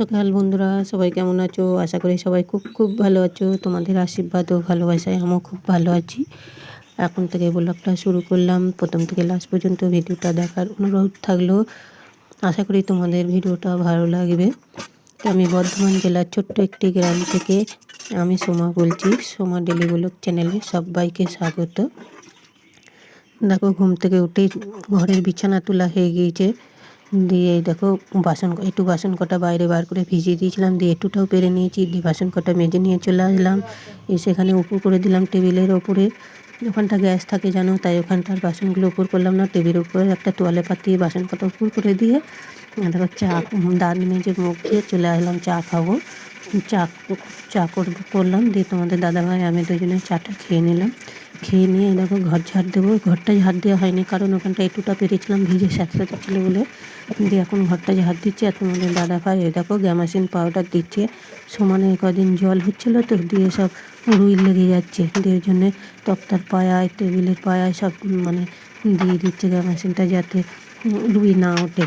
সকাল বন্ধুরা, সবাই কেমন আছো? আশা করি সবাই খুব খুব ভালো আছো। তোমাদের আশীর্বাদ ও ভালোবাসায় আমিও খুব ভালো আছি। এখন থেকে ব্লগটা শুরু করলাম। প্রথম থেকে লাস্ট পর্যন্ত ভিডিওটা দেখার অনুরোধ থাকল। আশা করি তোমাদের ভিডিওটা ভালো লাগবে। তো আমি বর্ধমান জেলার ছোট্ট একটি গ্রাম থেকে আমি সোমা বলছি। সোমা ডেলি ব্লগ চ্যানেলে সবাইকে স্বাগত। দেখো, ঘুম থেকে উঠে ঘরের বিছানা তোলা হয়ে গিয়েছে। দিয়ে দেখো বাসন, একটু বাসন কটা বাইরে বার করে ভিজিয়ে দিয়েছিলাম, দিয়ে একটুটাও পেরে নিয়েছি, দিয়ে বাসন কটা মেজে নিয়ে চলে আসলাম। এসে এখানে উপর করে দিলাম টেবিলের ওপরে। ওখানটা গ্যাস থাকে জানো, তাই ওখানটার বাসনগুলো উপর করলাম না টেবিলের উপরে একটা তোয়ালে পাতিয়ে বাসন কটা উপর করে দিয়ে তারপর চা, দাঁত মেজে মুখ দিয়ে চলে আসলাম, চা খাব। চা চা করলাম, দিয়ে তোমাদের দাদাভাই, আমি দুজনে চাটা খেয়ে নিলাম। খেয়ে নিয়ে দেখো ঘর ঝাড় দেবো। ঘরটা ঝাড় দেওয়া হয়নি, কারণ ওখানটা একটুটা পেরেছিলাম, ভিজে সাথে ছিল বলে। দিয়ে এখন ঘরটা ঝাড় দিচ্ছে আর তোমাদের দাদা ভাই দেখো গ্যামাসিন পাউডার দিচ্ছে। সমানে কদিন জল হচ্ছিল তো, দিয়ে সব রুই লেগে যাচ্ছে। দিয়ে জন্যে তক্তার পায়ায়, টেবিলের পায়ায় সব মানে দিয়ে দিচ্ছে গ্যামাসিনটা যাতে রুই না ওঠে।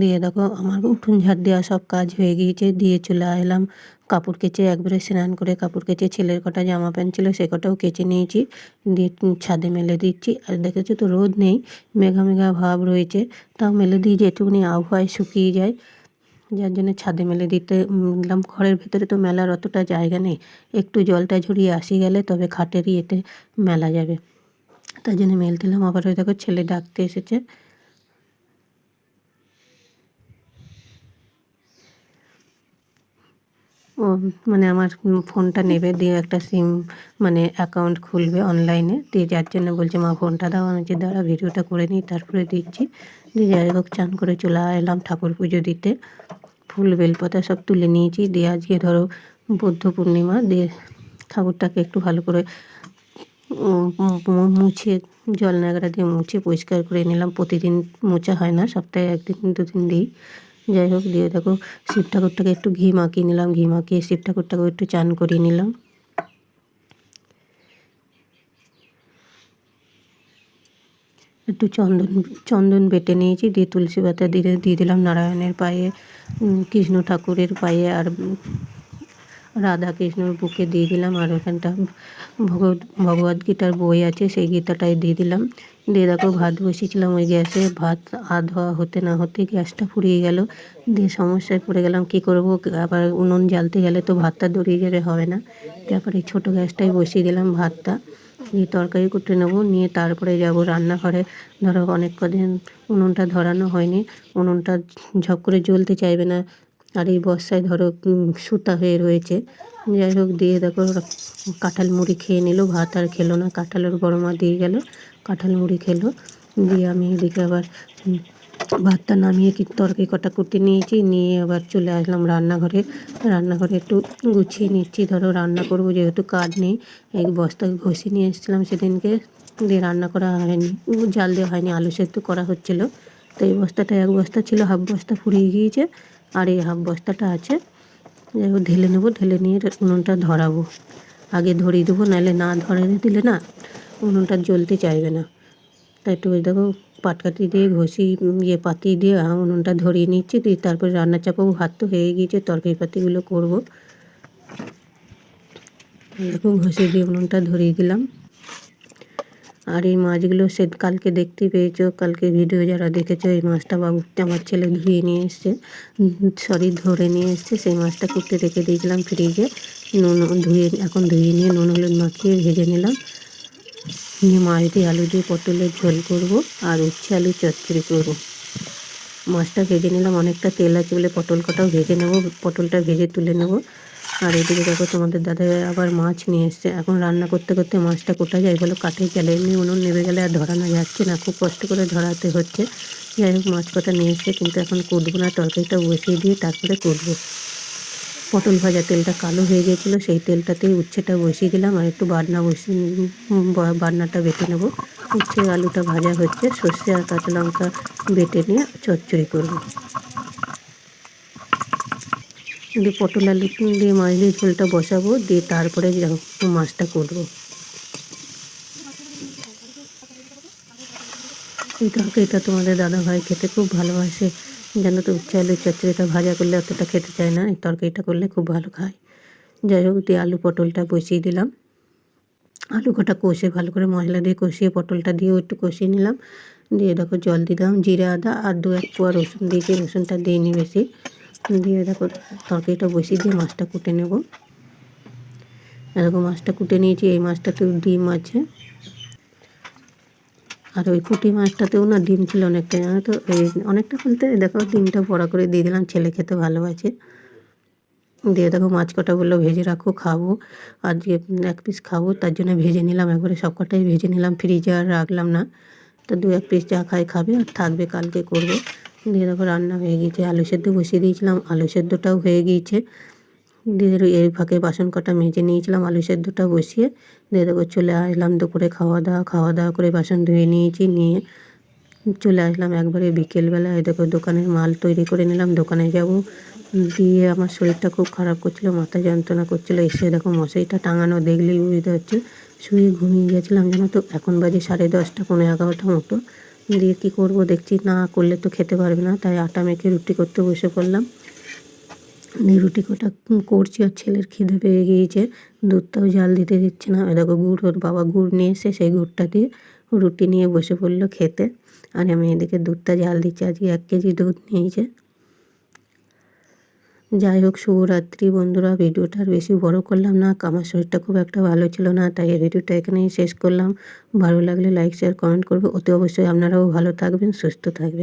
দিয়ে দেখো আমার উঠুন ঝাড় দেওয়া সব কাজ হয়ে গিয়েছে, দিয়ে চলে এলাম কাপড় কেচে একবারে স্নান করে কাপড় কেচে ছেলের কটা জামা প্যান্ট ছিল সে কটাও কেচে নিয়েছি, দিয়ে ছাদে মেলে দিচ্ছি। আর দেখেছ তো রোদ নেই, মেঘা মেঘা ভাব রয়েছে, তাও মেলে দিয়ে যেটুকুনি আবহাওয়ায় শুকিয়ে যায়। যার জন্য ছাদে মেলে দিতে দিলাম ঘরের ভেতরে তো মেলার অতটা জায়গা নেই, একটু জলটা ঝরিয়ে আসি গেলে তবে খাটের ইয়েতে মেলা যাবে। তার জন্য মেল দিলাম আবার ওই দেখো ছেলে ডাকতে এসেছে। ও মানে আমার ফোনটা নেবে, দিয়ে একটা সিম মানে অ্যাকাউন্ট খুলবে অনলাইনে দিয়ে যার জন্য বলছে, মা, ফোনটা দাও, আমি যে দাঁড়া ভিডিওটা করে নিই, তারপরে দিচ্ছি। দিয়ে যাই হোক, চান করে চলে এলাম ঠাকুর পুজো দিতে। ফুল, বেলপাতা সব তুলে নিয়েছি। দিয়ে আজকে ধরো বৌদ্ধ পূর্ণিমা, দিয়ে ঠাকুরটাকে একটু ভালো করে মুছে জল নাগড়া দিয়ে মুছে, পরিষ্কার করে নিলাম। প্রতিদিন মোছা হয় না, সপ্তাহে একদিন, দুদিন দিই। যাই হোক, দিয়ে দেখো শিব ঠাকুরটাকে একটু ঘি মাখিয়ে নিলাম, ঘি মাখিয়ে শিব ঠাকুরটাকে একটু চান করিয়ে নিলাম। একটু চন্দন চন্দন বেটে নিয়েছি, দিয়ে তুলসী পাতা দিয়ে দিয়ে দিলাম নারায়ণের পায়ে কৃষ্ণ ঠাকুরের পায়ে আর রাধা কৃষ্ণর বুকে দিয়ে দিলাম আর ওখানটা ভগবত ভগবদ গীতার বই আছে, সেই গীতাটাই দিয়ে দিলাম। দিয়ে দেখো ভাত বসিয়েছিলাম ওই গ্যাসে, ভাত হাত ধোয়া হতে না হতে গ্যাসটা ফুরিয়ে গেল। দিয়ে সমস্যায় পড়ে গেলাম, কি করব? আবার উনুন জ্বালতে গেলে তো ভাতটা দড়িয়ে গেলে হবে না। তারপরে ছোটো গ্যাসটাই বসিয়ে দিলাম ভাতটা। দিয়ে তরকারি কুটে নেব, নিয়ে তারপরে যাব রান্নাঘরে। ধরো অনেক কদিন উনুনটা ধরানো হয়নি, উনুনটা ঝপ করে জ্বলতে চাইবে না। আর এই বর্ষায় ধরো সুতা হয়ে রয়েছে। যাই হোক, দিয়ে দেখো কাঁঠাল মুড়ি খেয়ে নিল, ভাত আর খেলো না। কাঁঠালের বড় মা দিয়ে গেল, কাঁঠাল মুড়ি খেলো। দিয়ে আমি এদিকে আবার ভাতটা নামিয়ে কি, তরকারি কটা কুটে নিয়েছি, নিয়ে আবার চলে আসলাম রান্নাঘরে। রান্নাঘরে একটু গুছিয়ে নিচ্ছি। ধরো, রান্না করব, যেহেতু কাঠ নেই এক বস্তা ঘষে নিয়ে এসেছিলাম সেদিনকে। দিয়ে রান্না করা হয়নি, জাল দেওয়া হয়নি, আলু সেদ্ধ করা হচ্ছিল। তো এই বস্তাটা এক বস্তা ছিল, হাফ বস্তা ফুরিয়ে গিয়েছে। আর এই হাফ বস্তাটা আছে। ঢেলে নেব, ঢেলে নিয়ে উনুনটা ধরাবো। আগে ধরিয়ে দেবো, নাহলে না ধরে দিলে না উনুনটা জ্বলতে চাইবে না। তাই একটু ওই দেখো, পাটকাঠি দিয়ে, ঘষি ইয়ে পাতি দিয়ে উনুনটা ধরিয়ে নিচ্ছি। দিয়ে তারপরে রান্না চাপাবো হাত তো হয়ে গিয়েছে, তরকারি পাতিগুলো করব। দেখো, ঘষে দিয়ে উনুনটা ধরিয়ে দিলাম। আর এই মাছগুলো সে কালকে দেখতে পেয়েছ, কালকে ভিডিও যারা দেখেছ, এই মাছটা বাবু, আমার ছেলে ধুয়ে নিয়ে এসছে সরি ধরে নিয়ে এসছে, সেই মাছটা কুটতে রেখে দিয়েছিলাম ফ্রিজে নুন, ধুয়ে, এখন ধুয়ে নিয়ে নুন, হলুদ মাখিয়ে ভেজে নিলাম। নিয়ে মাছ দিয়ে আলু দিয়ে পটলের ঝোল করব, আর উচ্ছে আলু চচ্চড়ি করব। মাছটা ভেজে নিলাম, অনেকটা তেল আছে বলে পটল কটাও ভেজে নেব, পটলটা ভেজে তুলে নেব। আর এদিকে দেখো তোমাদের দাদা আবার মাছ নিয়ে এসছে। এখন রান্না করতে করতে মাছটা কোটা যায় বলো? কাঠে গেলে এমনি উনুন নেবে গেলে আর ধরানো যাচ্ছে না। খুব কষ্ট করে ধরাতে হচ্ছে। যাই হোক, মাছ কটা নিয়ে এসছে, কিন্তু এখন কুটবো না, তরকারিটা বসিয়ে দিয়ে তারপরে কুটবো। পটল ভাজা তেলটা কালো হয়ে গিয়েছিল, সেই তেলটাতেই উচ্ছেটা বসিয়ে দিলাম আর একটু বাটনা বসিয়ে বাটনাটা বেটে নেব। উচ্ছে আলুটা ভাজা হচ্ছে, সর্ষে আর কাঁচা লঙ্কা বেটে নিয়ে চচ্চড়ি করব। দিয়ে পটল আলু দিয়ে মাছ দিয়ে ঝোলটা বসাবো, দিয়ে তারপরে মাছটা করব। এই তরকারিটা তোমাদের দাদাভাই খেতে খুব ভালোবাসে। যেন তো উচ্ছে আলুর চচ্চড়িটা ভাজা করলে অতটা খেতে চায় না, এই তরকারিটা করলে খুব ভালো খায়। যাই হোক, দিয়ে আলু পটলটা বসিয়ে দিলাম। আলু কটা কষে, ভালো করে মশলা দিয়ে কষিয়ে পটলটা দিয়েও একটু কষিয়ে নিলাম। দিয়ে দেখো জল দিলাম, জিরে, আদা আর দু এক কোয়া রসুন দিয়েছি রসুনটা দিইনি বেশি দিয়ে দেখো তরকারিটা বসিয়ে দিয়ে মাছটা কুটে নেব। এরকম মাছটা কুটে নিয়েছি, এই মাছটাতেও ডিম আছে। আর ওই পুঁটি মাছটাতেও না ডিম ছিল অনেকটা, জানো তো? এই অনেকটা বলতে দেখো ডিমটা বড়া করে দিয়ে দিলাম, ছেলে খেতে ভালোবাসে। দিয়ে দেখো মাছ কটা বলল, ভেজে রাখো, খাব। যে এক পিস খাব, তার জন্য ভেজে নিলাম, একবারে সব কটাই ভেজে নিলাম ফ্রিজে আর রাখলাম না। তো দু এক পিস যা খাই খাবে আর থাকবে, কালকে করব। দিয়ে দেখো রান্না হয়ে গিয়েছে। আলু সেদ্ধ বসিয়ে দিয়েছিলাম, আলু সেদ্ধটাও হয়ে গিয়েছে। দিয়ে এই ফাঁকে বাসন কটা মেজে নিয়েছিলাম, আলু সেদ্ধটা বসিয়ে দিয়ে দেখো চলে আসলাম দুপুরে খাওয়া দাওয়া খাওয়া দাওয়া করে বাসন ধুয়ে নিয়েছি, নিয়ে চলে আসলাম একবারে বিকেলবেলা দেখো দোকানের মাল তৈরি করে নিলাম, দোকানে যাব। দিয়ে আমার শরীরটা খুব খারাপ করছিল, মাথা যন্ত্রণা করছিল। এসে দেখো মশারিটা টাঙানো দেখলেই বুঝতে হচ্ছে শুয়ে ঘুমিয়ে গেছিলাম জানো তো। এখন বাজে সাড়ে দশটা পনেরো এগারোটা মতো। দিয়ে কি করব? দেখছি না করলে তো খেতে পারবে না, তাই আটা মেখে রুটি করতে বসে পড়লাম। দিয়ে রুটি কটা করছি আর ছেলের খিদে পেয়ে গিয়েছে, দুধটাও জাল দিতে দিচ্ছে না। দেখো গুড়, ওর বাবা গুড় নিয়ে এসে সেই গুড়টা দিয়ে রুটি নিয়ে বসে পড়ল খেতে। আর আমি এদিকে দুধটা জাল দিচ্ছি, আজকে এক কেজি দুধ নিয়েছে। যাই হোক, শুভরাত্রি বন্ধুরা। ভিডিওটা আর বেশি বড় করলাম না। আমার শরীরটা খুব একটা ভালো ছিল না, তাই এই ভিডিওটা এখানেই শেষ করলাম। ভালো লাগলে লাইক শেয়ার কমেন্ট করবে। অতি অবশ্যই আপনারাও ভালো থাকবেন, সুস্থ থাকবেন।